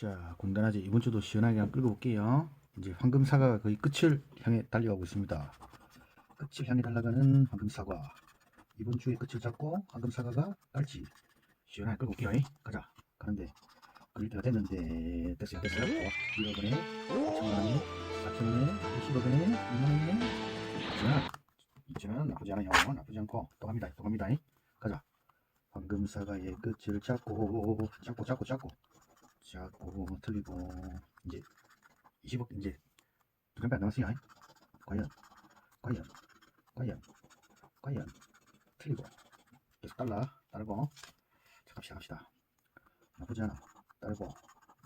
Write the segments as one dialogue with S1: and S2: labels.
S1: 자, 공단아지 이번 주도 시원하게 한번 끌고 볼게요. 이제 황금 사과가 거의 끝을 향해 달려가고 있습니다. 끝을 향해 달려가는 황금 사과. 이번 주에 끝을 잡고 황금 사과가 딸지 시원하게 끌고 올게요. 이. 가자. 가는데 끌릴 때가 됐는데 됐어요, 됐어요. 1억 원에 4천만 원에 4천 원에 20억 원에 2만 원에 2천 원. 2천 원 나쁘지 않아요. 나쁘지 않고 또 갑니다. 또 갑니다. 이. 가자. 황금 사과의 끝을 잡고 잡고 잡고 잡고 잡고 틀리고 이제 20억 이제 두 개밖에 안 남았어요. 과연 과연 과연 과연 틀리고 계속 달라. 따르고. 자 갑시다 갑시다. 나쁘지 않아 따르고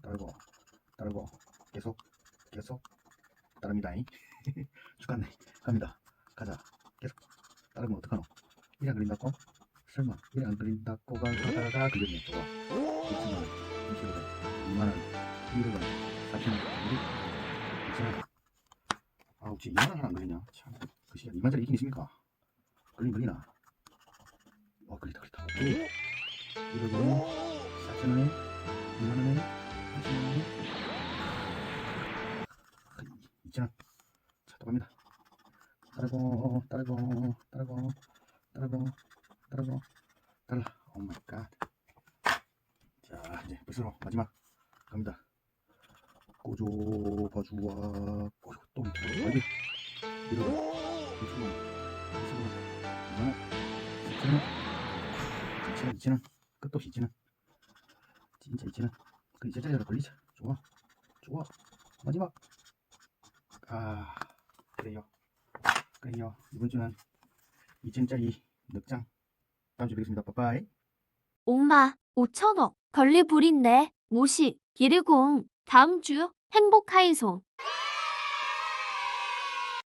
S1: 따르고 따르고. 계속 계속 따릅니다. 이. 죽겠네 갑니다. 가자. 계속 따르면 어떡하노? 안 그린다고? 설마 이래 안 그린다고 가다가 걸렸네 좋아 1원 4천원 우리 2천원 아 혹시 2만원 안 걸리냐 참 그 시간 2만짜리 있긴 있습니까? 걸린 걸리나? 어 걸리다 걸리다. 오케이 1원에 4천 원에 2만 원에 2천원에. 2천원. 자또 갑니다. 따르고 따르고 따르고 따르고 따르고. 달라. 오 마이 갓. 자 이제 끝으로 마지막 갑니다 꼬조 봐주와 꼬조 똥 어디 이러고 이러고 이러고. 이만 이치는 이치는 이치는 끝도 없이 이치는. 진짜 이치는. 그 이제 자리로 걸리자. 좋아. 좋아. 마지막. 아 그래요. 그래요. 이번 주는 2천짜리 넉장. 다음 주에 뵙겠습니다. 빠빠이.
S2: 엄마, 5천억. 걸리불인데. 모시, 기르공. 다음 주 행복하이송.